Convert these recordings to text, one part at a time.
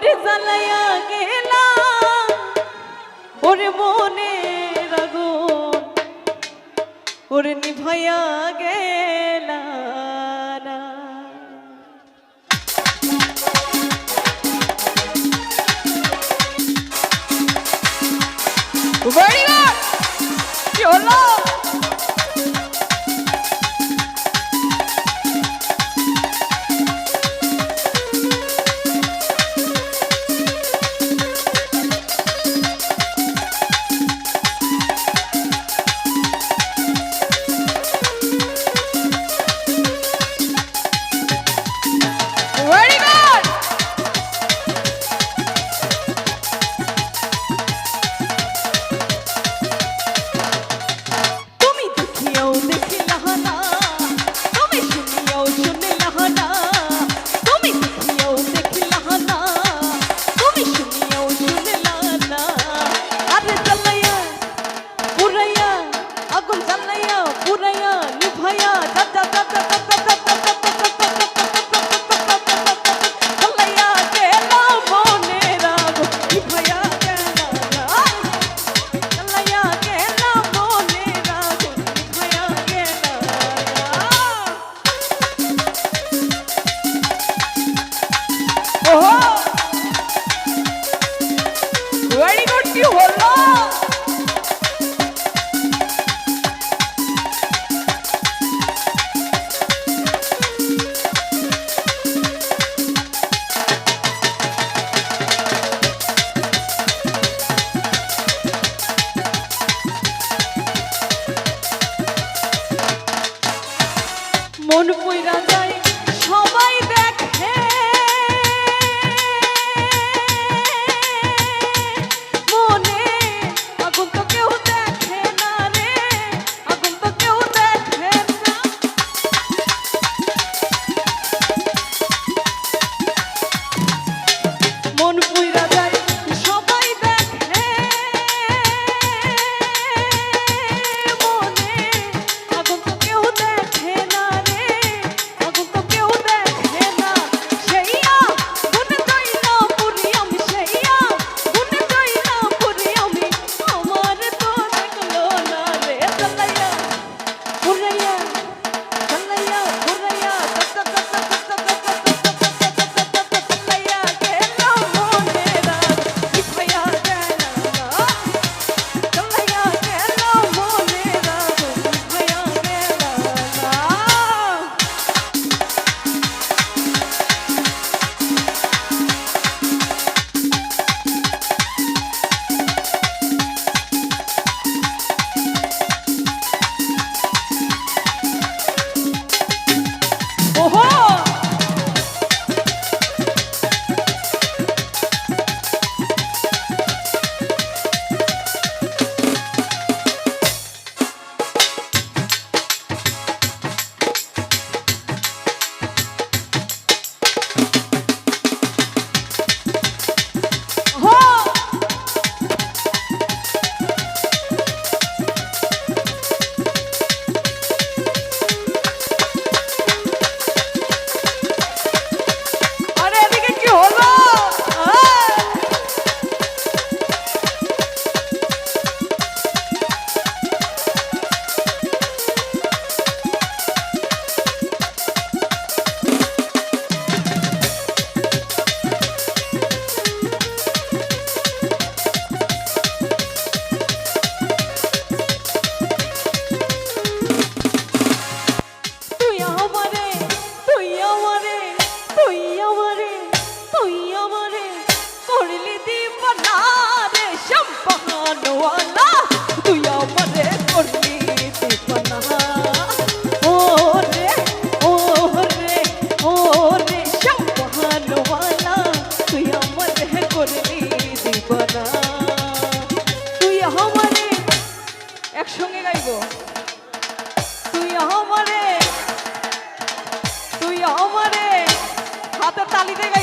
ওরে জ্বালাইয়া গেলা ওরে মনে রাগো ওরে নিভাইয়া গে not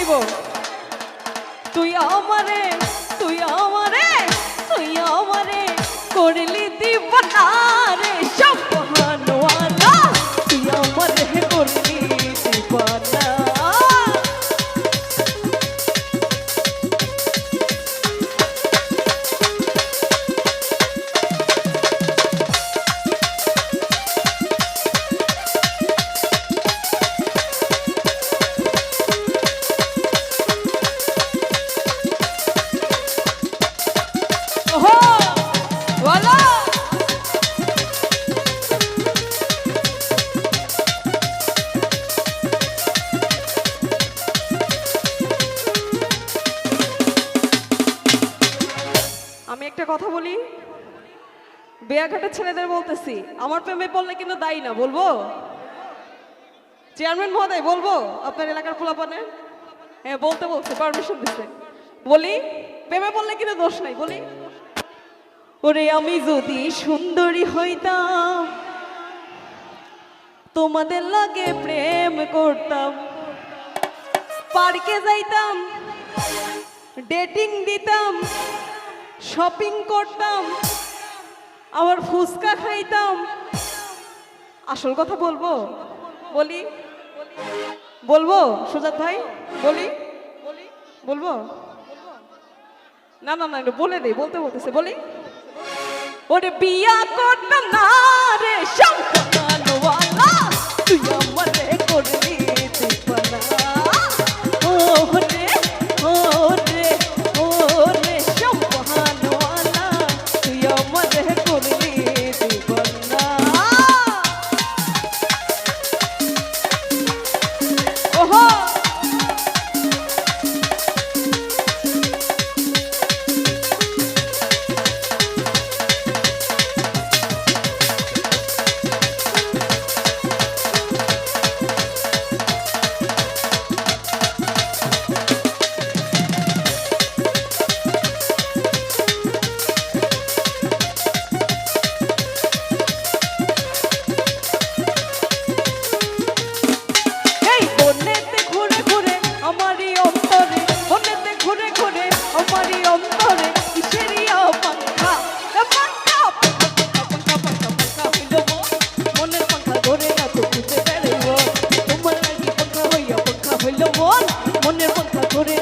গো। তুই আমারে একটা কথা বলি? বেয়াঘাটের ছেলেদের বলতেছি। আমার প্রেমে পড়লে কিন্তু দায়ী না, বলব? চেয়ারম্যান মহোদয়, বলব? আপনার এলাকার পোলাপানে হ্যাঁ বলতে বলছে পারমিশন দিচ্ছে বলি, প্রেমে পড়লে কিন্তু দোষ নাই, বলি। ওরে আমি যদি সুন্দরী হইতাম, তোমাদের লাগে প্রেম করতাম। পার্কে যাইতাম ডেটিং দিতাম। শপিং করতাম, আবার ফুচকা খাইতাম। আসল কথা বলব? বলি? বলব, সুজাত ভাই? বলি? বলব? না না না বলে দেই বলতে বলতেছে, বলি? ওরে বিয়া করতাম না রে শঙ্করওয়ালা করে